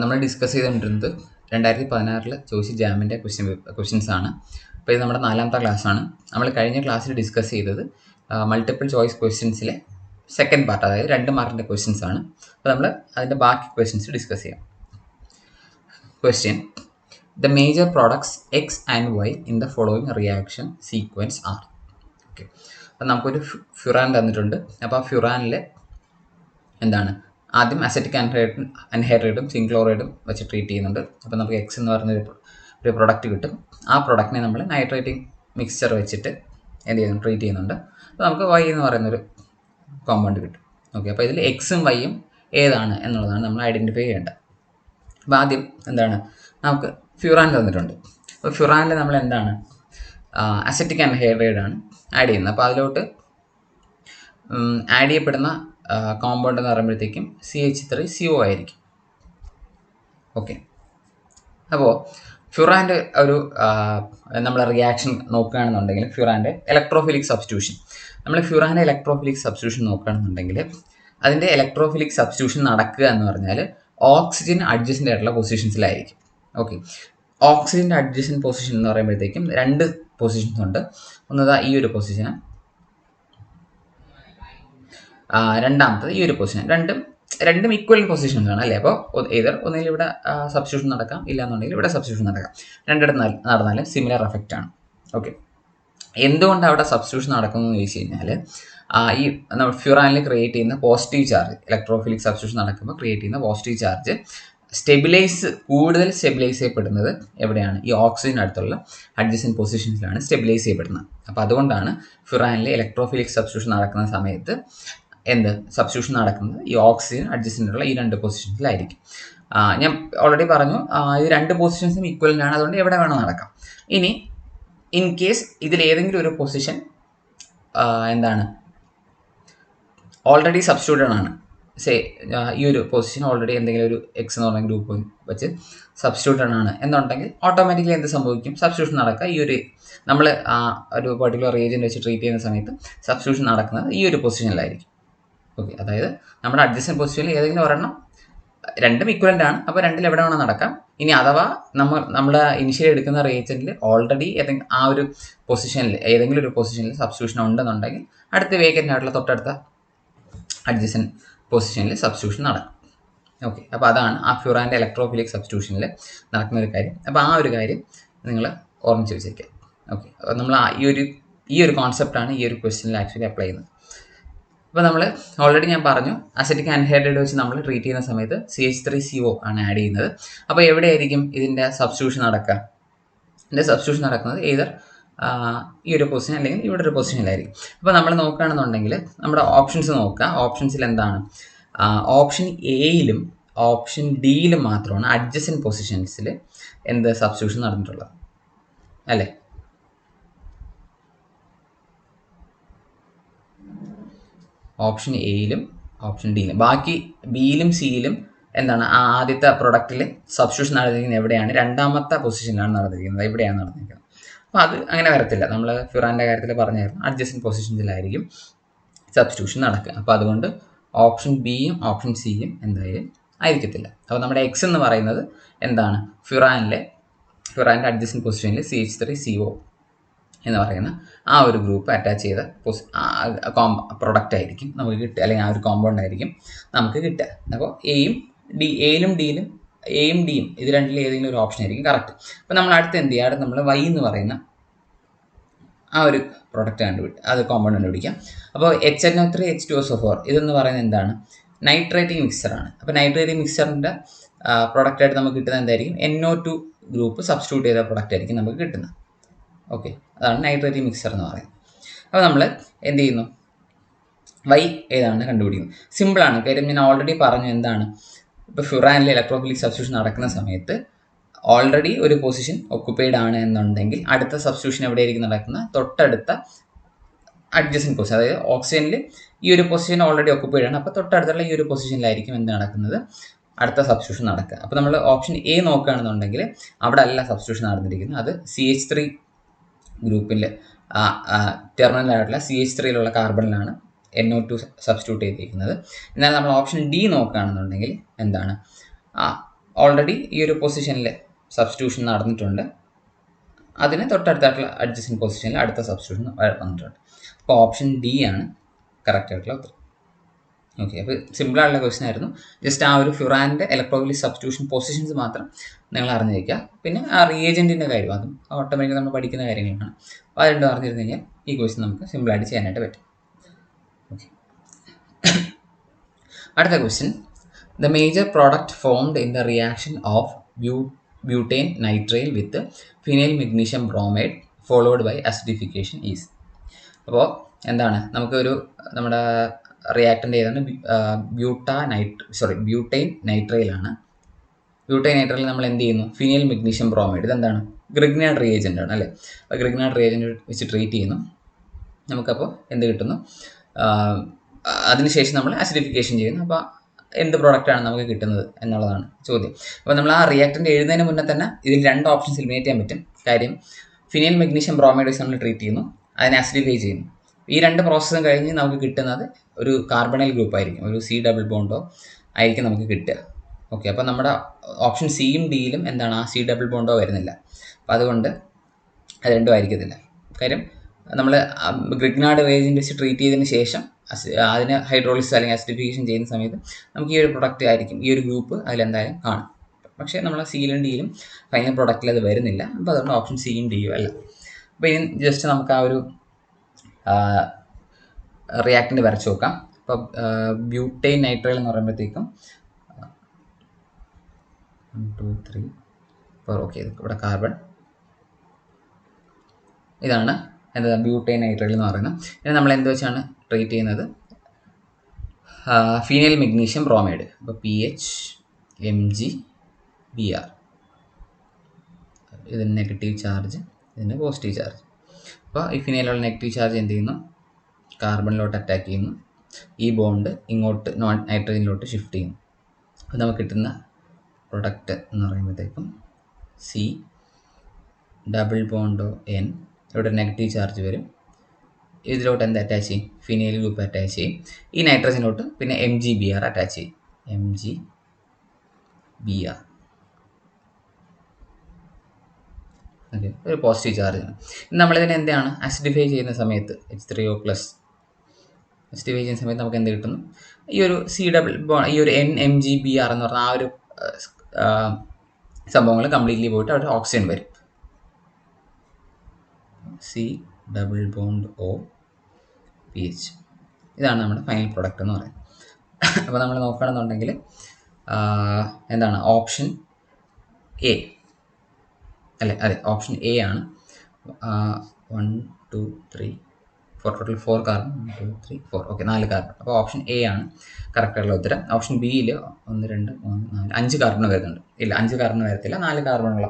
നമ്മൾ ഡിസ്കസ് ചെയ്തുകൊണ്ടിരുന്നത് രണ്ടായിരത്തി പതിനാറിൽ ചോദിച്ച ജാമിന്റെ ക്വസ്റ്റ്യൻ ക്വസ്റ്റ്യൻസ് ആണ്. അപ്പോൾ ഇത് നമ്മുടെ നാലാമത്തെ ക്ലാസ്സാണ് നമ്മൾ കഴിഞ്ഞ ക്ലാസ്സിൽ ഡിസ്കസ് ചെയ്തത് മൾട്ടിപ്പിൾ ചോയ്സ് ക്വസ്റ്റ്യൻസിലെ സെക്കൻഡ് പാർട്ട് അതായത് രണ്ട് മാർക്കിന്റെ ക്വസ്റ്റ്യൻസ് ആണ്. അപ്പോൾ നമ്മൾ അതിന്റെ ബാക്കി ക്വസ്റ്റ്യൻസ് ഡിസ്കസ് ചെയ്യാം. Question the major products X and Y in the following reaction sequence are okay അപ്പം നമുക്കൊരു ഫ്യുറാൻ തന്നിട്ടുണ്ട്. അപ്പോൾ ആ ഫ്യുറാനിൽ എന്താണ്? ആദ്യം അസറ്റിക് ആൻഹൈഡ്രേറ്റും അൻഹൈഡ്രേറ്റും സിംഗ്ലോറൈഡും വെച്ച് ട്രീറ്റ് ചെയ്യുന്നുണ്ട്. അപ്പോൾ നമുക്ക് എക്സ് എന്ന് പറയുന്ന ഒരു പ്രൊഡക്റ്റ് കിട്ടും. ആ പ്രൊഡക്റ്റിനെ നമ്മൾ നൈട്രേറ്റിംഗ് മിക്സ്ചർ വെച്ചിട്ട് എന്ത് ചെയ്യുന്നു? ട്രീറ്റ് ചെയ്യുന്നുണ്ട്. അപ്പോൾ നമുക്ക് വൈ എന്ന് പറയുന്നൊരു കോമ്പൗണ്ട് കിട്ടും. ഓക്കെ അപ്പോൾ ഇതിൽ എക്സും വൈയും ഏതാണ് എന്നുള്ളതാണ് നമ്മൾ ഐഡന്റിഫൈ ചെയ്യേണ്ടത്. അപ്പോൾ ആദ്യം എന്താണ്? നമുക്ക് ഫ്യൂറാൻ തന്നിട്ടുണ്ട്. അപ്പോൾ ഫ്യൂറാനിൽ നമ്മൾ എന്താണ്? അസറ്റിക് അൻഹൈഡ്രേറ്റ് ആണ് ആഡ് ചെയ്യുന്നത്. അപ്പോൾ അതിലോട്ട് ആഡ് ചെയ്യപ്പെടുന്ന കോമ്പൗണ്ട് എന്ന് പറയുമ്പോഴത്തേക്കും C H three C O ആയിരിക്കും. ഓക്കെ അപ്പോൾ ഫ്യുറാന്റെ ഒരു നമ്മൾ റിയാക്ഷൻ നോക്കുകയാണെന്നുണ്ടെങ്കിൽ ഫ്യുറാന്റെ ഇലക്ട്രോഫിലിക് സബ്സ്റ്റിറ്റ്യൂഷൻ നമ്മൾ ഫ്യുറാന്റെ ഇലക്ട്രോഫിലിക് സബ്സ്റ്റിറ്റ്യൂഷൻ നോക്കുകയാണെന്നുണ്ടെങ്കിൽ അതിന്റെ ഇലക്ട്രോഫിലിക് സബ്സ്റ്റിറ്റ്യൂഷൻ നടക്കുക എന്ന് പറഞ്ഞാൽ ഓക്സിജൻ അഡ്ജസ്റ്റന്റ് ആയിട്ടുള്ള പൊസിഷൻസിലായിരിക്കും ഓക്കെ ഓക്സിജന്റെ അഡ്ജസ്റ്റൻ പൊസിഷൻ എന്ന് പറയുമ്പോഴത്തേക്കും രണ്ട് പൊസിഷൻസ് ഉണ്ട്. ഒന്നതാ ഈ ഒരു പൊസിഷന് രണ്ടാമത്തത് ഈ ഒരു പൊസിഷൻ രണ്ടും രണ്ടും ഈക്വൽ പൊസിഷൻസ് ആണ് അല്ലേ? അപ്പോൾ ഏതർ ഒന്നുകിൽ ഇവിടെ സബ്സ്റ്റിറ്റ്യൂഷൻ നടക്കാം. ഇല്ലാന്നുണ്ടെങ്കിൽ ഇവിടെ സബ്സ്റ്റിറ്റ്യൂഷൻ നടക്കാം. രണ്ടിടത്ത് നടന്നാലും സിമിലർ എഫക്റ്റ് ആണ്. ഓക്കെ എന്തുകൊണ്ട് അവിടെ സബ്സ്റ്റിറ്റ്യൂഷൻ നടക്കുന്നത് എന്ന് ചോദിച്ചു കഴിഞ്ഞാൽ ഈ നമ്മൾ ഫ്യൂറാനിൽ ക്രിയേറ്റ് ചെയ്യുന്ന പോസിറ്റീവ് ചാർജ് ഇലക്ട്രോഫിലിക് സബ്സ്റ്റിറ്റ്യൂഷൻ നടക്കുമ്പോൾ ക്രിയേറ്റ് ചെയ്യുന്ന പോസിറ്റീവ് ചാർജ് സ്റ്റെബിലൈസ് കൂടുതൽ സ്റ്റെബിലൈസ് ചെയ്യപ്പെടുന്നത് എവിടെയാണ്? ഈ ഓക്സിജൻ അടുത്തുള്ള അഡ്ജസ്റ്റൻ പൊസിഷൻസിലാണ് സ്റ്റെബിലൈസ് ചെയ്യപ്പെടുന്നത്. അപ്പോൾ അതുകൊണ്ടാണ് ഫ്യൂറാനിൽ ഇലക്ട്രോഫിലിക് സബ്സ്റ്റിറ്റ്യൂഷൻ നടക്കുന്ന സമയത്ത് എന്ത് സബ്സ്റ്റിറ്റ്യൂഷൻ നടക്കുന്നത്? ഈ ഓക്സിജൻ അഡ്ജസ്റ്റന്റുള്ള ഈ രണ്ട് പൊസിഷൻസിലായിരിക്കും ഞാൻ ഓൾറെഡി പറഞ്ഞു ഈ രണ്ട് പൊസിഷൻസും ഈക്വലന്റ് ആണ്. അതുകൊണ്ട് എവിടെ വേണം നടക്കാം. ഇനി ഇൻ കേസ് ഇതിൽ ഏതെങ്കിലും ഒരു പൊസിഷൻ എന്താണ്? ഓൾറെഡി സബ്സ്റ്റിറ്റ്യൂട്ടഡ് ആണ്. സേ ഈ ഒരു പൊസിഷൻ ഓൾറെഡി എന്തെങ്കിലും ഒരു എക്സ് എന്ന് പറഞ്ഞ ഗ്രൂപ്പ് വെച്ച് സബ്സ്റ്റിറ്റ്യൂട്ടഡ് ആണ്. എന്നുണ്ടെങ്കിൽ ഓട്ടോമാറ്റിക്കലി എന്ത് സംഭവിക്കും? സബ്സ്റ്റിറ്റ്യൂഷൻ നടക്കുക. ഈ ഒരു നമ്മൾ ഒരു പെർട്ടിക്കുലർ ഏജന്റ് വെച്ച് ട്രീറ്റ് ചെയ്യുന്ന സമയത്ത് സബ്സ്റ്റിറ്റ്യൂഷൻ നടക്കുന്നത് ഈ ഒരു പൊസിഷനിലായിരിക്കും ഓക്കെ അതായത് നമ്മുടെ അഡ്ജസ്റ്റൻ പൊസിഷനിൽ ഏതെങ്കിലും ഒരെണ്ണം രണ്ടും ഇക്വലന്റ് ആണ്. അപ്പോൾ രണ്ടിൽ എവിടെ വേണം നടക്കാം. ഇനി അഥവാ നമ്മൾ നമ്മൾ ഇനിഷ്യൽ എടുക്കുന്ന റീജനിൽ ഓൾറെഡി ഏതെങ്കിലും ആ ഒരു പൊസിഷനിൽ ഏതെങ്കിലും ഒരു പൊസിഷനിൽ സബ്സ്റ്റിറ്റ്യൂഷൻ ഉണ്ടെന്നുണ്ടെങ്കിൽ അടുത്ത വേക്കന്റ് ആയിട്ടുള്ള തൊട്ടടുത്ത അഡ്ജസ്റ്റൻ പൊസിഷനിൽ സബ്സ്റ്റിറ്റ്യൂഷൻ നടക്കും. ഓക്കെ അപ്പോൾ അതാണ് ആ ഫ്യൂറാന്റെ ഇലക്ട്രോഫിലിക് സബ്സ്റ്റിറ്റ്യൂഷനിൽ നടക്കുന്ന ഒരു കാര്യം. അപ്പോൾ ആ ഒരു കാര്യം നിങ്ങൾ ഓർമ്മിച്ച് വെച്ചേക്കുക ഓക്കെ നമ്മൾ ഈ ഒരു ഈ ഒരു കോൺസെപ്റ്റാണ് ഈ ഒരു ക്വസ്റ്റ്യനിൽ ആക്ച്വലി അപ്ലൈ ചെയ്യുന്നത്. അപ്പോൾ നമ്മൾ ഓൾറെഡി ഞാൻ പറഞ്ഞു അസറ്റിക് ആൻഹൈഡ്രേറ്റ് വെച്ച് നമ്മൾ ട്രീറ്റ് ചെയ്യുന്ന സമയത്ത് C H three C O ആണ് ആഡ് ചെയ്യുന്നത്. അപ്പോൾ എവിടെയായിരിക്കും ഇതിന്റെ സബ്സ്റ്റിറ്റ്യൂഷൻ നടക്കുക? ഇതിന്റെ സബ്സ്റ്റിറ്റ്യൂഷൻ നടക്കുന്നത് ഏതർ ഈ ഒരു പൊസിഷൻ അല്ലെങ്കിൽ ഇവിടെ ഒരു പൊസിഷനിലായിരിക്കും അപ്പോൾ നമ്മൾ നോക്കുകയാണെന്നുണ്ടെങ്കിൽ നമ്മുടെ ഓപ്ഷൻസ് നോക്കുക. ഓപ്ഷൻസിൽ എന്താണ്? ഓപ്ഷൻ എയിലും ഓപ്ഷൻ ഡിയിലും മാത്രമാണ് അഡ്ജസ്റ്റൻ പൊസിഷൻസിൽ എന്ത് സബ്സ്റ്റിറ്റ്യൂഷൻ നടന്നിട്ടുള്ളത്. അല്ലേ? ഓപ്ഷൻ എയിലും ഓപ്ഷൻ ഡിയിലും ബാക്കി ബിയിലും സിയിലും എന്താണ് ആ ആദ്യത്തെ പ്രൊഡക്റ്റിൽ സബ്സ്റ്റിറ്റ്യൂഷൻ നടന്നിരിക്കുന്നത് എവിടെയാണ്? രണ്ടാമത്തെ പൊസിഷനിലാണ് നടന്നിരിക്കുന്നത്. എവിടെയാണ് നടന്നിരിക്കുന്നത്. അപ്പോൾ അത് അങ്ങനെ വരത്തില്ല. നമ്മൾ ഫിറാന്റെ കാര്യത്തിൽ പറഞ്ഞായിരുന്നു. അഡ്ജസ്റ്റൻ പൊസിഷൻസിലായിരിക്കും സബ്സ്റ്റിറ്റ്യൂഷൻ നടക്കുക. അപ്പോൾ അതുകൊണ്ട് ഓപ്ഷൻ ബിയും ഓപ്ഷൻ സിയും എന്തായാലും ആയിരിക്കത്തില്ല. അപ്പോൾ നമ്മുടെ എക്സ് എന്ന് പറയുന്നത് എന്താണ്? ഫിറാനിലെ ഫിറാന്റെ അഡ്ജസ്റ്റൻ പൊസിഷനിൽ C H three C O എന്ന് പറയുന്ന ആ ഒരു ഗ്രൂപ്പ് അറ്റാച്ച് ചെയ്ത പൊസി പ്രൊഡക്റ്റ് ആയിരിക്കും നമുക്ക് കിട്ടുക. അല്ലെങ്കിൽ ആ ഒരു കോമ്പൗണ്ട് ആയിരിക്കും നമുക്ക് കിട്ടുക. അപ്പോൾ എയും ഡി എയിലും ഡിയിലും എയും ഡിയും ഇത് രണ്ടിൽ ഏതെങ്കിലും ഒരു ഓപ്ഷൻ ആയിരിക്കും. കറക്റ്റ് അപ്പോൾ നമ്മൾ അടുത്ത് എന്ത് ചെയ്യുക? അടുത്ത് നമ്മൾ വൈ എന്ന് പറയുന്ന ആ ഒരു പ്രൊഡക്റ്റ് കണ്ടുപിടി അത് കോമ്പൗണ്ട് കണ്ടുപിടിക്കാം. അപ്പോൾ H N O three H two S O four ഇതെന്ന് പറയുന്നത് എന്താണ്? നൈട്രേറ്റിംഗ് മിക്സറാണ് അപ്പോൾ നൈട്രേറ്റിംഗ് മിക്സറിന്റെ പ്രൊഡക്റ്റായിട്ട് നമുക്ക് കിട്ടുന്നത് എന്തായിരിക്കും? N O two group substitute ചെയ്ത പ്രൊഡക്റ്റ് ആയിരിക്കും നമുക്ക് കിട്ടുന്നത്. ഓക്കെ അതാണ് നൈട്രേറ്റ് മിക്സർ എന്ന് പറയുന്നത്. അപ്പോൾ നമ്മൾ എന്ത് ചെയ്യുന്നു? വൈ ഏതാണ് കണ്ടുപിടിക്കുന്നത് സിമ്പിളാണ് കാര്യം ഞാൻ ഓൾറെഡി പറഞ്ഞു എന്താണ്? ഇപ്പോൾ ഫ്യൂറാനിൽ ഇലക്ട്രോഫിലിക് സബ്സ്റ്റിറ്റ്യൂഷൻ നടക്കുന്ന സമയത്ത് ഓൾറെഡി ഒരു പൊസിഷൻ ഒക്കുപ്പൈഡ് ആണ് എന്നുണ്ടെങ്കിൽ അടുത്ത സബ്സ്റ്റിറ്റ്യൂഷൻ എവിടെയായിരിക്കും നടക്കുന്ന തൊട്ടടുത്ത അഡ്ജസ്റ്റൻ പൊസിഷൻ അതായത് ഓക്സിജനിൽ ഈ ഒരു പൊസിഷൻ ഓൾറെഡി ഒക്കുപ്പൈഡ് ആണ്. അപ്പോൾ തൊട്ടടുത്തുള്ള ഈ ഒരു പൊസിഷനിലായിരിക്കും എന്ത് നടക്കുന്നത്? അടുത്ത സബ്സ്റ്റിറ്റ്യൂഷൻ നടക്കുക. അപ്പോൾ നമ്മൾ ഓപ്ഷൻ എ നോക്കുകയാണെന്നുണ്ടെങ്കിൽ അവിടെ അല്ല സബ്സ്റ്റിറ്റ്യൂഷൻ നടന്നിരിക്കുന്നത്. അത് സി എച്ച് ത്രീ ഗ്രൂപ്പിൽ ടെർമിനലായിട്ടുള്ള സി എച്ച് ത്രീയിലുള്ള കാർബണിലാണ് എൻ ഒ ടു സബ്സ്റ്റിറ്റ്യൂട്ട് ചെയ്തിരിക്കുന്നത്. എന്നാൽ നമ്മൾ ഓപ്ഷൻ ഡി നോക്കുകയാണെന്നുണ്ടെങ്കിൽ എന്താണ്? ഓൾറെഡി ഈ ഒരു പൊസിഷനിൽ സബ്സ്റ്റിറ്റ്യൂഷൻ നടന്നിട്ടുണ്ട്. അതിന് തൊട്ടടുത്തായിട്ടുള്ള അഡ്ജസ്റ്റൻ പൊസിഷനിൽ അടുത്ത സബ്സ്റ്റിറ്റ്യൂഷൻ വന്നിട്ടുണ്ട്. അപ്പോൾ ഓപ്ഷൻ ഡി ആണ് കറക്റ്റ് ആയിട്ടുള്ള ഉത്തരം. ഓക്കെ അപ്പോൾ സിമ്പിളായിട്ടുള്ള ക്വസ്റ്റൻ ആയിരുന്നു. ജസ്റ്റ് ആ ഒരു ഫ്യുറാന്റെ ഇലക്ട്രോലി സബ്സ്റ്റിറ്റ്യൂഷൻ പൊസിഷൻസ് മാത്രം നിങ്ങൾ അറിഞ്ഞിരിക്കുക. പിന്നെ ആ റിയേജന്റിന്റെ കാര്യം അതും ഓട്ടോമാറ്റിക് നമ്മൾ പഠിക്കുന്ന കാര്യങ്ങളാണ്. അപ്പോൾ അത് രണ്ടും അറിഞ്ഞിരുന്നു കഴിഞ്ഞാൽ ഈ ക്വസ്റ്റൻ നമുക്ക് സിമ്പിളായിട്ട് ചെയ്യാനായിട്ട് പറ്റും. ഓക്കെ അടുത്ത question the major product formed in the reaction of bu butane nitrile with phenyl magnesium bromide followed by acidification is അപ്പോൾ എന്താണ്? നമുക്കൊരു നമ്മുടെ റിയാക്ടന്റ് ചെയ്താണ് ബ്യൂട്ടാ നൈറ്റ് സോറി ബ്യൂട്ടൈൻ നൈട്രൈലാണ് ബ്യൂട്ടൈൻ നൈട്രൈൽ നമ്മൾ എന്ത് ചെയ്യുന്നു? ഫിനൈൽ മെഗ്നീഷ്യം ബ്രോമൈഡ് ഇതെന്താണ്? ഗ്രിഗ്നാഡ് റിയേജന്റ് ആണ് അല്ലേ? അപ്പോൾ ഗ്രിഗ്നാഡ് റിയേജന്റ് വെച്ച് ട്രീറ്റ് ചെയ്യുന്നു. നമുക്കപ്പോൾ എന്ത് കിട്ടുന്നു? അതിനുശേഷം നമ്മൾ ആസിഡിഫിക്കേഷൻ ചെയ്യുന്നു. അപ്പോൾ എന്ത് പ്രോഡക്റ്റാണ് നമുക്ക് കിട്ടുന്നത് എന്നുള്ളതാണ് ചോദ്യം. അപ്പോൾ നമ്മൾ ആ റിയാക്ടന്റ് എഴുതുന്നതിന് മുന്നേ തന്നെ ഇതിൽ രണ്ട് ഓപ്ഷൻസ് എലിമിനേറ്റ് ചെയ്യാൻ പറ്റും. കാര്യം ഫിനൈൽ മെഗ്നീഷ്യം ബ്രോമൈഡ് വെച്ച് നമ്മൾ ട്രീറ്റ് ചെയ്യുന്നു. അതിനെ ആസിഡിഫൈ ചെയ്യുന്നു. ഈ രണ്ട് പ്രോസസ്സും കഴിഞ്ഞ് നമുക്ക് കിട്ടുന്നത് ഒരു കാർബണൽ ഗ്രൂപ്പ് ആയിരിക്കും. ഒരു സി ഡബിൾ ബോണ്ടോ ആയിരിക്കും നമുക്ക് കിട്ടുക. ഓക്കെ അപ്പോൾ നമ്മുടെ ഓപ്ഷൻ സിയും ഡിയിലും എന്താണ്? ആ സി ഡബിൾ ബോണ്ടോ വരുന്നില്ല. അപ്പോൾ അതുകൊണ്ട് അത് രണ്ടും ആയിരിക്കത്തില്ല. കാര്യം നമ്മൾ ഗ്രിഗ്നാഡ് വേജിന്റെ വെച്ച് ട്രീറ്റ് ചെയ്തതിന് ശേഷം അതിന് ഹൈഡ്രോളിസിസ് അല്ലെങ്കിൽ അസിഡിഫിക്കേഷൻ ചെയ്യുന്ന സമയത്ത് നമുക്ക് ഈ ഒരു പ്രൊഡക്റ്റ് ആയിരിക്കും. ഈ ഒരു ഗ്രൂപ്പ് അതിലെന്തായാലും കാണും. പക്ഷേ നമ്മൾ സിയിലും ഡിയിലും ഫൈനൽ പ്രൊഡക്റ്റിൽ അത് വരുന്നില്ല. അപ്പോൾ അതുകൊണ്ട് ഓപ്ഷൻ സിയും ഡിയും അല്ല. അപ്പോൾ ഇനി ജസ്റ്റ് നമുക്ക് ആ ഒരു റിയാക്റ്റിന്റെ വരച്ച് നോക്കാം. അപ്പോൾ ബ്യൂട്ടൈൻ നൈട്രൈൽ എന്ന് പറയുമ്പോഴത്തേക്കും one two three four okay ഇവിടെ കാർബൺ ഇതാണ് എന്താ ബ്യൂട്ടൈൻ നൈട്രൈൽ എന്ന് പറയുന്നത്. ഇനി നമ്മൾ എന്ത് വെച്ചാണ് ട്രീറ്റ് ചെയ്യുന്നത്? ഫീനൈൽ മെഗ്നീഷ്യം ബ്രോമൈഡ് അപ്പോൾ P H M G B R ഇതിന് നെഗറ്റീവ് ചാർജ് ഇതിന് പോസിറ്റീവ് ചാർജ് അപ്പോൾ ഈ ഫിനൈലുള്ള നെഗറ്റീവ് ചാർജ് എന്ത് ചെയ്യുന്നു? കാർബണിലോട്ട് അറ്റാക്ക് ചെയ്യുന്നു. ഈ ബോണ്ട് ഇങ്ങോട്ട് നോൺ നൈട്രജനിലോട്ട് ഷിഫ്റ്റ് ചെയ്യുന്നു. അപ്പോൾ നമുക്ക് കിട്ടുന്ന പ്രൊഡക്റ്റ് എന്ന് പറയുമ്പോഴത്തേക്കും സി ഡബിൾ ബോണ്ടോ എൻ ഇവിടെ നെഗറ്റീവ് ചാർജ് വരും. ഇതിലോട്ട് എന്ത് അറ്റാച്ച് ചെയ്യും? ഫിനൈൽ ഗ്രൂപ്പ് അറ്റാച്ച് ചെയ്യും. ഈ നൈട്രജനിലോട്ട് പിന്നെ M G B R attach ചെയ്യും. M G B R. ഒരു പോസിറ്റീവ് ചാർജാണ് നമ്മളിതിനെ എന്താണ്? അസിഡിഫൈ ചെയ്യുന്ന സമയത്ത് H three O plus acidify ചെയ്യുന്ന സമയത്ത് നമുക്ക് എന്ത് കിട്ടുന്നു? ഈ ഒരു സി ഡബിൾ ഈ ഒരു N M G B R എന്ന് പറഞ്ഞ ആ ഒരു സംഭവങ്ങൾ കംപ്ലീറ്റ്ലി പോയിട്ട് അവിടെ ഓക്സിജൻ വരും. C double bond O P H ഇതാണ് നമ്മുടെ ഫൈനൽ പ്രൊഡക്റ്റ് എന്ന് പറയുന്നത്. അപ്പോൾ നമ്മൾ നോക്കുകയാണെന്നുണ്ടെങ്കിൽ എന്താണ്? ഓപ്ഷൻ എ അല്ലെ? അതെ ഓപ്ഷൻ എ ആണ്. One two three four total four carbon one two three four okay നാല് കാർബൺ അപ്പോൾ ഓപ്ഷൻ എ ആണ്. കറക്റ്റായിട്ടുള്ള ഉത്തരം. ഓപ്ഷൻ ബിയിൽ ഒന്ന് രണ്ട് മൂന്ന് നാല് അഞ്ച് കാർബൺ വരുന്നുണ്ട്. ഇല്ല അഞ്ച് കാർബൺ വരത്തില്ല നാല് കാർബണുള്ള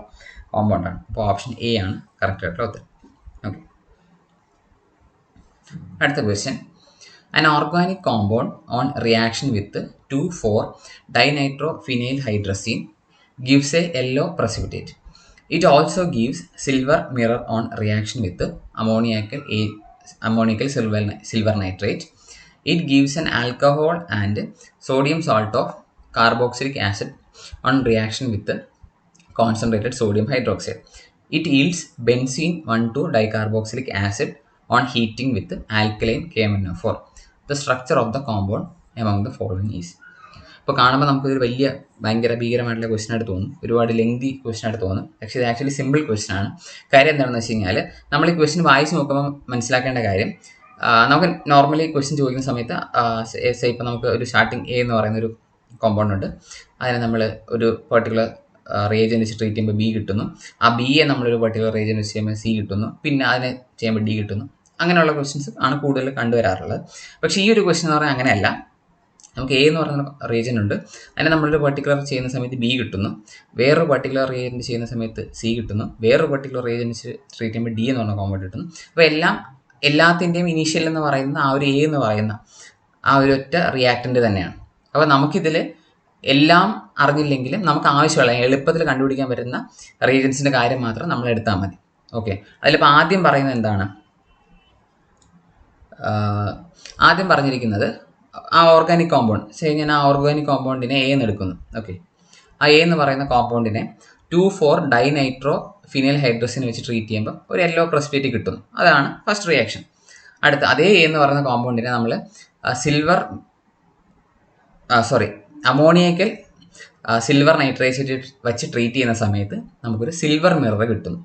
കോമ്പൗണ്ടാണ് അപ്പോൾ ഓപ്ഷൻ എ ആണ് കറക്റ്റായിട്ടുള്ള ഉത്തരം. ഓക്കെ അടുത്ത question an organic compound on reaction with 2,4 dinitrophenyl hydrazine gives a yellow precipitate. It also gives silver mirror on reaction with ammoniacal, ammoniacal silver, silver nitrate. It gives an alcohol and sodium salt of carboxylic acid on reaction with the concentrated sodium hydroxide. It yields benzene 1,2 dicarboxylic acid on heating with alkaline KMnO4. The structure of the compound among the following is. ഇപ്പോൾ കാണുമ്പോൾ നമുക്കൊരു വലിയ ഭയങ്കര ഭീകരമായിട്ടുള്ള question ആയിട്ട് തോന്നും. ഒരുപാട് lengthy question ആയിട്ട് തോന്നും. പക്ഷേ ഇത് ആക്ച്വലി സിമ്പിൾ ക്വസ്റ്റൻ ആണ്. കാര്യം എന്താണെന്ന് വെച്ച് കഴിഞ്ഞാൽ നമ്മൾ ഈ ക്വസ്റ്റൻ വായിച്ച് നോക്കുമ്പോൾ മനസ്സിലാക്കേണ്ട കാര്യം നമുക്ക് നോർമലി ക്വസ്റ്റ്യൻ ചോദിക്കുന്ന സമയത്ത് ഇപ്പം നമുക്ക് ഒരു സ്റ്റാർട്ടിങ് എ എന്ന് പറയുന്ന ഒരു കോമ്പൗണ്ട് ഉണ്ട്. അതിനെ നമ്മൾ ഒരു പെർട്ടിക്കുലർ റേജൻ വെച്ച് ട്രീറ്റ് ചെയ്യുമ്പോൾ ബി കിട്ടുന്നു. ആ ബിയെ നമ്മളൊരു പെർട്ടിക്കുലർ റേജൻ വെച്ച് ചെയ്യുമ്പോൾ സി കിട്ടുന്നു. പിന്നെ അതിനെ ചെയ്യുമ്പോൾ ഡി കിട്ടുന്നു. അങ്ങനെയുള്ള ക്വസ്റ്റ്യൻസ് ആണ് കൂടുതൽ കണ്ടുവരാറുള്ളത്. പക്ഷേ ഈ ഒരു ക്വസ്റ്റ്യൻ എന്ന് പറഞ്ഞാൽ അങ്ങനെയല്ല. നമുക്ക് എ എന്ന് പറയുന്ന റീജിയൻ ഉണ്ട്. അതിനെ നമ്മളൊരു പർട്ടിക്കുലർ ചെയ്യുന്ന സമയത്ത് ബി കിട്ടുന്നു. വേറൊരു പർട്ടിക്കുലർ റീജിയൻ ചെയ്യുന്ന സമയത്ത് സി കിട്ടുന്നു. വേറൊരു പർട്ടിക്കുലർ റീജിയൻ ട്രീറ്റ് ചെയ്യുമ്പോൾ ഡി എന്ന് പറഞ്ഞ കോമ്പൗണ്ട് കിട്ടുന്നു. അപ്പോൾ എല്ലാം എല്ലാത്തിന്റെയും ഇനീഷ്യൽ എന്ന് പറയുന്ന ആ ഒരു എ എന്ന് പറയുന്ന ആ ഒരു ഒറ്റ റിയാക്റ്റന്റ് തന്നെയാണ്. അപ്പോൾ നമുക്കിതിൽ എല്ലാം അറിഞ്ഞില്ലെങ്കിലും നമുക്ക് ആവശ്യമുള്ള എളുപ്പത്തിൽ കണ്ടുപിടിക്കാൻ പറ്റുന്ന റീജൻസിന്റെ കാര്യം മാത്രം നമ്മൾ എടുത്താൽ മതി. ഓക്കെ അതിലിപ്പോൾ ആദ്യം പറയുന്നത് എന്താണ്? ആദ്യം പറഞ്ഞിരിക്കുന്നത് ആ ഓർഗാനിക് കോമ്പൗണ്ട് ശരി ഞാൻ ആ ഓർഗാനിക് കോമ്പൗണ്ടിനെ എ എന്ന് എടുക്കുന്നു. ഓക്കെ ആ എ എന്ന് പറയുന്ന കോമ്പൗണ്ടിനെ two four dinitro phenyl hydrazine വെച്ച് ട്രീറ്റ് ചെയ്യുമ്പോൾ ഒരു യെല്ലോ പ്രസ്പേറ്റ് കിട്ടുന്നു അതാണ് ഫസ്റ്റ് റിയാക്ഷൻ അടുത്ത അതേ എ എന്ന് പറയുന്ന കോമ്പൗണ്ടിനെ നമ്മൾ silver sorry ammoniacal silver nitrate വെച്ച് ട്രീറ്റ് ചെയ്യുന്ന സമയത്ത് നമുക്കൊരു സിൽവർ മിറർ കിട്ടുന്നു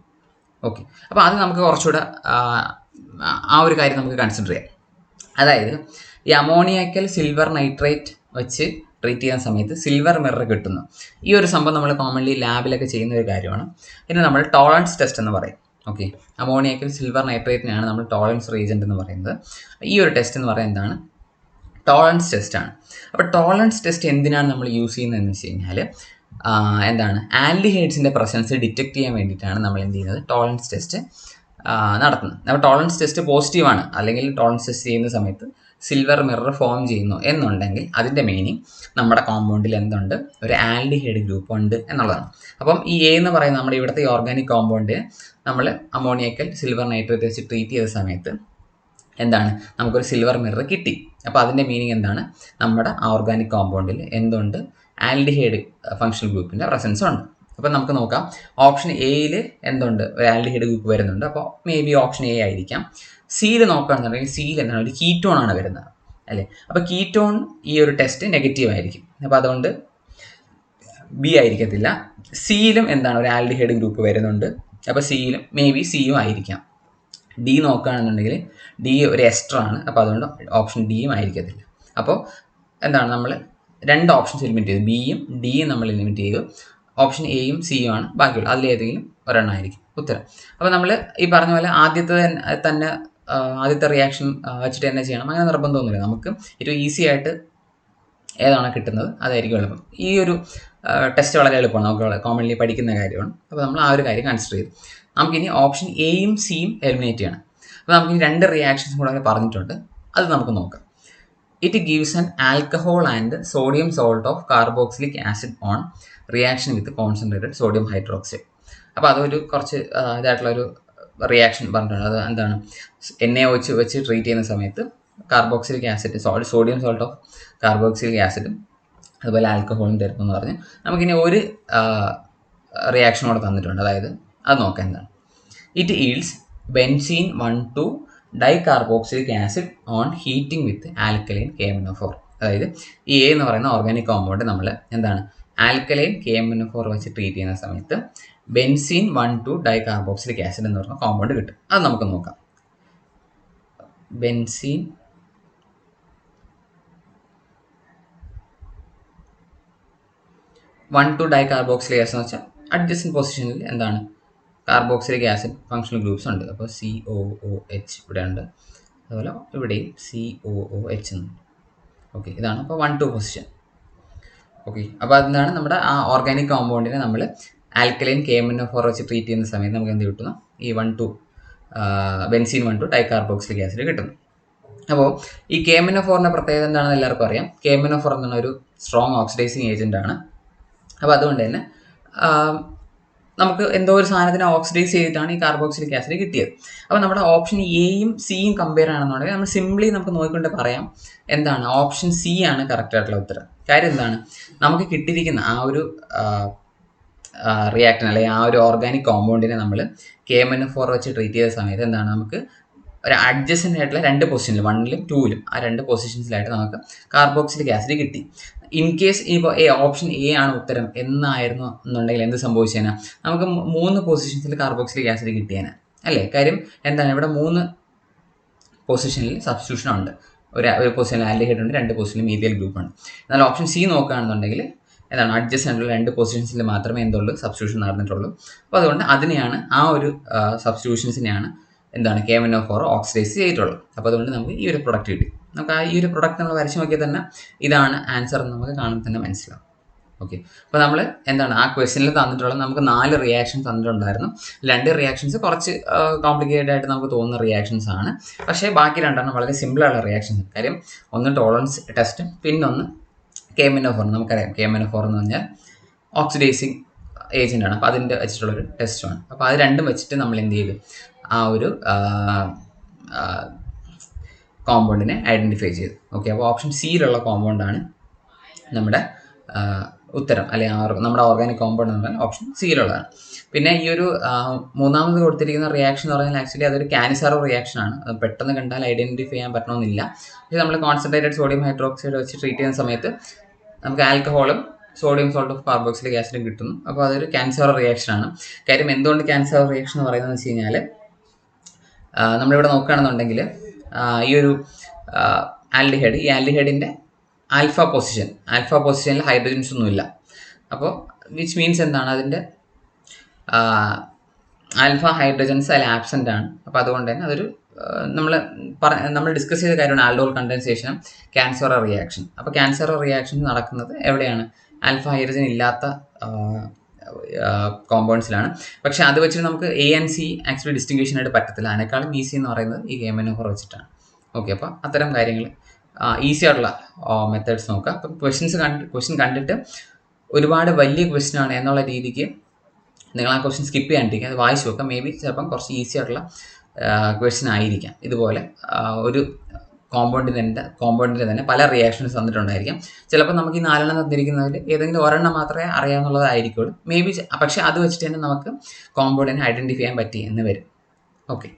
ഓക്കെ അപ്പോൾ അത് നമുക്ക് കുറച്ചുകൂടെ ആ, ആ ഒരു കാര്യം നമുക്ക് കൺസിഡർ ചെയ്യാം. അതായത് ഈ അമോണിയക്കൽ സിൽവർ നൈട്രേറ്റ് വെച്ച് ട്രീറ്റ് ചെയ്യുന്ന സമയത്ത് സിൽവർ മിറർ കിട്ടുന്നു. ഈ ഒരു സംഭവം നമ്മൾ കോമൺലി ലാബിലൊക്കെ ചെയ്യുന്ന ഒരു കാര്യമാണ്. പിന്നെ നമ്മൾ ടോളൻസ് ടെസ്റ്റ് എന്ന് പറയും. ഓക്കെ അമോണിയക്കൽ സിൽവർ നൈട്രേറ്റിനെയാണ് നമ്മൾ ടോളൻസ് റീജന്റ് എന്ന് പറയുന്നത്. ഈ ഒരു ടെസ്റ്റ് എന്ന് പറയുന്നത് എന്താണ്? ടോളൻസ് ടെസ്റ്റ് ആണ്. അപ്പോൾ ടോളൻസ് ടെസ്റ്റ് എന്തിനാണ് നമ്മൾ യൂസ് ചെയ്യുന്നതെന്ന് വെച്ച് കഴിഞ്ഞാൽ എന്താണ്? ആൽഡിഹൈഡ്സിന്റെ പ്രസൻസ് ഡിറ്റക്ട് ചെയ്യാൻ വേണ്ടിയിട്ടാണ് നമ്മൾ എന്ത് ചെയ്യുന്നത്? ടോളൻസ് ടെസ്റ്റ് നടത്തുന്നത്. അപ്പോൾ ടോളൻസ് ടെസ്റ്റ് പോസിറ്റീവാണ് അല്ലെങ്കിൽ ടോളൻസ് ടെസ്റ്റ് ചെയ്യുന്ന സമയത്ത് സിൽവർ മിറർ ഫോം ചെയ്യുന്നു എന്നുണ്ടെങ്കിൽ അതിന്റെ മീനിങ് നമ്മുടെ കോമ്പൗണ്ടിൽ എന്തുണ്ട്? ഒരു ആൽഡിഹൈഡ് ഗ്രൂപ്പ് ഉണ്ട് എന്നുള്ളതാണ്. അപ്പം ഈ എ എന്ന് പറയുന്ന നമ്മുടെ ഇവിടുത്തെ ഓർഗാനിക് കോമ്പൗണ്ട് നമ്മൾ അമോണിയക്കൽ സിൽവർ നൈട്രേറ്റ് വെച്ച് ട്രീറ്റ് ചെയ്ത സമയത്ത് എന്താണ്? നമുക്കൊരു സിൽവർ മിറർ കിട്ടി. അപ്പോൾ അതിന്റെ മീനിങ് എന്താണ്? നമ്മുടെ ഓർഗാനിക് കോമ്പൗണ്ടിൽ എന്തുണ്ട്? ആൽഡിഹൈഡ് ഫങ്ഷണൽ ഗ്രൂപ്പിന്റെ പ്രസൻസ് ഉണ്ട്. അപ്പോൾ നമുക്ക് നോക്കാം. ഓപ്ഷൻ എയിൽ എന്തുണ്ട്? ആൽഡിഹൈഡ് ഗ്രൂപ്പ് വരുന്നുണ്ട്. അപ്പോൾ മേ ബി ഓപ്ഷൻ എ ആയിരിക്കാം സിയിൽ നോക്കുകയാണെന്നുണ്ടെങ്കിൽ സിയിൽ എന്താണ്? ഒരു കീറ്റോൺ ആണ് വരുന്നത്. അല്ലേ? അപ്പോൾ കീറ്റോൺ ഈ ഒരു ടെസ്റ്റ് നെഗറ്റീവ് ആയിരിക്കും. അപ്പോൾ അതുകൊണ്ട് ബി ആയിരിക്കത്തില്ല. സിയിലും എന്താണ്? ഒരു ആൽഡിഹൈഡ് ഗ്രൂപ്പ് വരുന്നുണ്ട്. അപ്പോൾ സിയിലും മേ ബി സിയും ആയിരിക്കാം. ഡി നോക്കുകയാണെന്നുണ്ടെങ്കിൽ ഡി ഒരു എസ്റ്റർ ആണ്. അപ്പോൾ അതുകൊണ്ട് ഓപ്ഷൻ ഡിയും ആയിരിക്കത്തില്ല. അപ്പോൾ എന്താണ്? നമ്മൾ രണ്ട് ഓപ്ഷൻസ് എലിമിറ്റ് ചെയ്തു. ബിയും ഡിയും നമ്മൾ എലിമിറ്റ് ചെയ്തു. ഓപ്ഷൻ എയും സിയും ആണ്. ബാക്കിയുള്ളത് അതിലേതെങ്കിലും ഒരെണ്ണം ആയിരിക്കും. ഉത്തരം. അപ്പോൾ നമ്മൾ ഈ പറഞ്ഞ പോലെ ആദ്യത്തെ തന്നെ- തന്നെ ആദ്യത്തെ റിയാക്ഷൻ വെച്ചിട്ട് തന്നെ ചെയ്യണം. അങ്ങനെ നിർബന്ധമൊന്നുമില്ല. നമുക്ക് ഏറ്റവും ഈസി ആയിട്ട് ഏതാണോ കിട്ടുന്നത് അതായിരിക്കും എളുപ്പം. ഈ ഒരു ടെസ്റ്റ് വളരെ എളുപ്പമാണ്. നമുക്ക് കോമൺലി പഠിക്കുന്ന കാര്യമാണ്. അപ്പോൾ നമ്മൾ ആ ഒരു കാര്യം കൺസിഡർ ചെയ്തു. നമുക്കിനി ഓപ്ഷൻ എയും സിയും എലിമിനേറ്റ് ചെയ്യണം. അപ്പോൾ നമുക്കിനി രണ്ട് റിയാക്ഷൻസ് കൂടെ പറഞ്ഞിട്ടുണ്ട്. അത് നമുക്ക് നോക്കാം. It gives an alcohol and sodium salt of carboxylic acid on reaction with concentrated sodium hydroxide അപ്പോൾ അതൊരു കുറച്ച് ഇതായിട്ടുള്ള ഒരു റിയാക്ഷൻ പറഞ്ഞിട്ടുണ്ട്. അത് എന്താണ്? എൻ എ വെച്ച് വെച്ച് ട്രീറ്റ് ചെയ്യുന്ന സമയത്ത് carboxylic acid salt sodium salt of carboxylic ആസിഡും അതുപോലെ ആൽക്കഹോളും തരുന്നു എന്ന് പറഞ്ഞ് നമുക്കിനി ഒരു റിയാക്ഷൻ കൂടെ തന്നിട്ടുണ്ട്. അതായത് അത് നോക്കാം എന്താണ്. It yields benzene one two di carboxylic acid on heating with alkaline K M four അതായത് ഈ എ എന്ന് പറയുന്ന ഓർഗാനിക് കോമ്പൗണ്ട് നമ്മൾ എന്താണ്? Alkaline K M N four വെച്ച് ട്രീറ്റ് ചെയ്യുന്ന സമയത്ത് benzene one two di carboxylic acid എന്ന് പറഞ്ഞ കോമ്പൗണ്ട് കിട്ടും. അത് നമുക്ക് നോക്കാം. Benzene one two di carboxylic acid എന്ന് വെച്ചാൽ അഡ്ജസ്റ്റൻ പൊസിഷനിൽ എന്താണ്? കാർബോക്സിലിക് ആസിഡ് ഫങ്ഷണൽ ഗ്രൂപ്പ്സ് ഉണ്ട്. അപ്പോൾ സി ഒ ഒ എച്ച് ഇവിടെ ഉണ്ട്. അതുപോലെ ഇവിടെയും സി ഒ ഒ എച്ച് എന്നുണ്ട് ഓക്കെ ഇതാണ് അപ്പോൾ വൺ ടു പൊസിഷൻ ഓക്കെ അപ്പോൾ അതെന്താണ് നമ്മുടെ ആ ഓർഗാനിക് കോമ്പൗണ്ടിനെ നമ്മൾ ആൽക്കലൈൻ കേമിനോഫോർ വെച്ച് ട്രീറ്റ് ചെയ്യുന്ന സമയത്ത് നമുക്ക് എന്ത് കിട്ടുന്നു? ഈ one two benzene one two dicarboxylic acid കിട്ടുന്നു. അപ്പോൾ ഈ കേമിനോഫോറിന്റെ പ്രത്യേകത എന്താണെന്ന് എല്ലാവർക്കും അറിയാം. കേമിനോഫോർ എന്നുള്ള ഒരു സ്ട്രോങ് ഓക്സിഡൈസിങ് ഏജന്റ് ആണ്. അപ്പോൾ അതുകൊണ്ട് തന്നെ നമുക്ക് എന്തോ ഒരു സാധനത്തിനെ ഓക്സിഡൈസ് ചെയ്തിട്ടാണ് ഈ കാർബോക്സിലിക് ആസിഡ് കിട്ടിയത്. അപ്പോൾ നമ്മുടെ ഓപ്ഷൻ എയും സിയും കമ്പയർ ആണെന്നുണ്ടെങ്കിൽ നമ്മൾ സിംപ്ലി നമുക്ക് നോക്കിക്കൊണ്ട് പറയാം എന്താണ്. ഓപ്ഷൻ സി ആണ് കറക്റ്റ് ആയിട്ടുള്ള ഉത്തരം. കാര്യം എന്താണ്? നമുക്ക് കിട്ടിയിരിക്കുന്ന ആ ഒരു റിയാക്ടൻ അല്ലെങ്കിൽ ആ ഒരു ഓർഗാനിക് കോമ്പൗണ്ടിനെ നമ്മൾ കെ എം എൻ ഫോർ വെച്ച് ട്രീറ്റ് ചെയ്ത സമയത്ത് എന്താണ്? നമുക്ക് ഒരു അഡ്ജസ്റ്റന്റ് ആയിട്ടുള്ള രണ്ട് പൊസിഷനിൽ വണ്ണിലും ടൂവിലും ആ രണ്ട് പൊസിഷൻസിലായിട്ട് നമുക്ക് കാർബോക്സിലിക് ആസിഡ് കിട്ടി. ഇൻ കേസ് ഇപ്പോൾ എ ഓപ്ഷൻ എ ആണ് ഉത്തരം എന്നായിരുന്നു എന്നുണ്ടെങ്കിൽ എന്ത് സംഭവിച്ചേനെ? നമുക്ക് മൂന്ന് പൊസിഷൻസിൽ കാർബോക്സിലിക് ആസിഡ് കിട്ടിയേനെ. അല്ലേ? കാര്യം എന്താണ്? ഇവിടെ മൂന്ന് പൊസിഷനിൽ സബ്സ്റ്റിറ്റ്യൂഷൻ ഉണ്ട്. ഒരു ഒരു പൊസിഷനിൽ ആൽഡിഹൈഡ് ഉണ്ട് രണ്ട് മീതിയൽ ഗ്രൂപ്പ് ആണ്. എന്നാൽ ഓപ്ഷൻ സി നോക്കുകയാണെന്നുണ്ടെങ്കിൽ എന്താണ് അഡ്ജസ്റ്റ് രണ്ട് പൊസിഷൻസിൽ മാത്രമേ എന്തുള്ളൂ സബ്സ്റ്റിറ്റ്യൂഷൻ നടന്നിട്ടുള്ളൂ. അപ്പോൾ അതുകൊണ്ട് അതിനെയാണ് ആ ഒരു സബ്സ്റ്റിറ്റ്യൂഷൻസിനെയാണ് എന്താണ് K N O four oxidize ചെയ്തിട്ടുള്ളത്. അപ്പോൾ അതുകൊണ്ട് നമുക്ക് ഈ ഒരു പ്രൊഡക്റ്റ് കിട്ടി. നമുക്ക് ആ ഈ ഒരു പ്രൊഡക്റ്റ് നമ്മൾ വരച്ച് നോക്കിയാൽ തന്നെ ഇതാണ് ആൻസർ എന്ന് നമുക്ക് കാണുമ്പോൾ തന്നെ മനസ്സിലാവും. ഓക്കെ അപ്പോൾ നമ്മൾ എന്താണ്? ആ ക്വസ്റ്റ്യനിൽ തന്നിട്ടുള്ളത് നമുക്ക് നാല് റിയാക്ഷൻ തന്നിട്ടുണ്ടായിരുന്നു. രണ്ട് റിയാക്ഷൻസ് കുറച്ച് കോംപ്ലിക്കേറ്റഡ് ആയിട്ട് നമുക്ക് തോന്നുന്ന റിയാക്ഷൻസ് ആണ്. പക്ഷേ ബാക്കി രണ്ടെണ്ണം വളരെ സിമ്പിളായുള്ള റിയാക്ഷൻസ് കാര്യം ഒന്ന് ടോളറൻസ് ടെസ്റ്റും പിന്നൊന്ന് കേമിനോഫോർ നമുക്കറിയാം കേമിനോഫോർ എന്ന് പറഞ്ഞാൽ ഓക്സിഡൈസിങ് ഏജന്റ് ആണ്. അപ്പോൾ അതിന്റെ വെച്ചിട്ടുള്ളൊരു ടെസ്റ്റുമാണ് അപ്പോൾ അത് രണ്ടും വെച്ചിട്ട് നമ്മൾ എന്ത് ചെയ്തു? ആ ഒരു കോമ്പൗണ്ടിനെ ഐഡന്റിഫൈ ചെയ്തു. ഓക്കെ അപ്പോൾ ഓപ്ഷൻ സിയിലുള്ള കോമ്പൗണ്ടാണ് നമ്മുടെ ഉത്തരം അല്ലെങ്കിൽ നമ്മുടെ ഓർഗാനിക് കോമ്പൗണ്ട് എന്ന് പറഞ്ഞാൽ ഓപ്ഷൻ സിയിലുള്ളതാണ് പിന്നെ ഈ ഒരു മൂന്നാമത് കൊടുത്തിരിക്കുന്ന റിയാക്ഷൻ എന്ന് പറഞ്ഞാൽ ആക്ച്വലി അതൊരു ക്യാൻസറോ റിയാക്ഷൻ ആണ്. അത് പെട്ടെന്ന് കണ്ടാൽ ഐഡന്റിഫൈ ചെയ്യാൻ പറ്റണമെന്നില്ല. പക്ഷേ നമ്മൾ കോൺസെൻട്രേറ്റഡ് സോഡിയം ഹൈഡ്രോക്സൈഡ് വെച്ച് ട്രീറ്റ് ചെയ്യുന്ന സമയത്ത് നമുക്ക് ആൽക്കഹോളും സോഡിയം സോൾട്ട് ഓഫ് കാർബോക്സിലിക് ആസിഡും കിട്ടുന്നു. അപ്പോൾ അതൊരു ക്യാൻസർ റിയാക്ഷൻ ആണ്. കാര്യം എന്തുകൊണ്ട് ക്യാൻസർ റിയാക്ഷൻ എന്ന് പറയുന്നത് വെച്ച് കഴിഞ്ഞാൽ നമ്മളിവിടെ നോക്കുകയാണെന്നുണ്ടെങ്കിൽ ഈ ഒരു ആൽഡിഹൈഡ് ഈ ആൽഡിഹൈഡിന്റെ ആൽഫ പൊസിഷൻ ആൽഫ പൊസിഷനിൽ ഹൈഡ്രജൻസ് ഒന്നുമില്ല. അപ്പോൾ വിച്ച് മീൻസ് എന്താണ് അതിന്റെ? ആൽഫ ഹൈഡ്രജൻസ് അതിൽ ആബ്സെന്റ് ആണ്. അപ്പോൾ അതുകൊണ്ട് തന്നെ അതൊരു നമ്മൾ നമ്മൾ ഡിസ്കസ് ചെയ്ത കാര്യമാണ് ആൽഡോൾ കണ്ടൻസേഷനും ക്യാൻസർ റിയാക്ഷൻ അപ്പോൾ ക്യാൻസർ റിയാക്ഷൻ നടക്കുന്നത് എവിടെയാണ്? ആൽഫ ഹൈഡ്രജൻ ഇല്ലാത്ത കോമ്പൗണ്ട്സിലാണ് പക്ഷെ അത് വെച്ചിട്ട് നമുക്ക് A N C actually distinction ആയിട്ട് പറ്റത്തില്ല. അതിനേക്കാളും ഈസി എന്ന് പറയുന്നത് ഈ ഗെയിമിനെ വെച്ചിട്ടാണ് ഓക്കെ അപ്പോൾ അത്തരം കാര്യങ്ങൾ ഈസി ആയിട്ടുള്ള മെത്തേഡ്സ് നോക്കുക. അപ്പം ക്വസ്റ്റ്യൻസ് കണ്ട് ക്വസ്റ്റ്യൻ കണ്ടിട്ട് ഒരുപാട് വലിയ ക്വസ്റ്റ്യൻ ആണ് എന്നുള്ള രീതിക്ക് നിങ്ങൾ ആ ക്വസ്റ്റ്യൻ സ്കിപ്പ് ചെയ്യാണ്ടിരിക്കുക. അത് വായിച്ചു നോക്കാം മേ ബി ചിലപ്പം കുറച്ച് ഈസി ആയിട്ടുള്ള ക്വസ്റ്റ്യൻ ആയിരിക്കാം. ഇതുപോലെ ഒരു കോമ്പൗണ്ടിന് തന്നെ കോമ്പൗണ്ടിന് തന്നെ പല റിയാക്ഷൻസ് തന്നിട്ടുണ്ടായിരിക്കാം ചിലപ്പോൾ നമുക്ക് ഈ നാലെണ്ണം തന്നിരിക്കുന്നതിൽ ഏതെങ്കിലും ഒരെണ്ണം മാത്രമേ അറിയാവുന്നതായിരിക്കുള്ളൂ മേ ബി പക്ഷേ അത് വെച്ചിട്ട് തന്നെ നമുക്ക് കോമ്പൗണ്ടിനെ ഐഡന്റിഫൈ ചെയ്യാൻ പറ്റി എന്ന് വരും. ഓക്കെ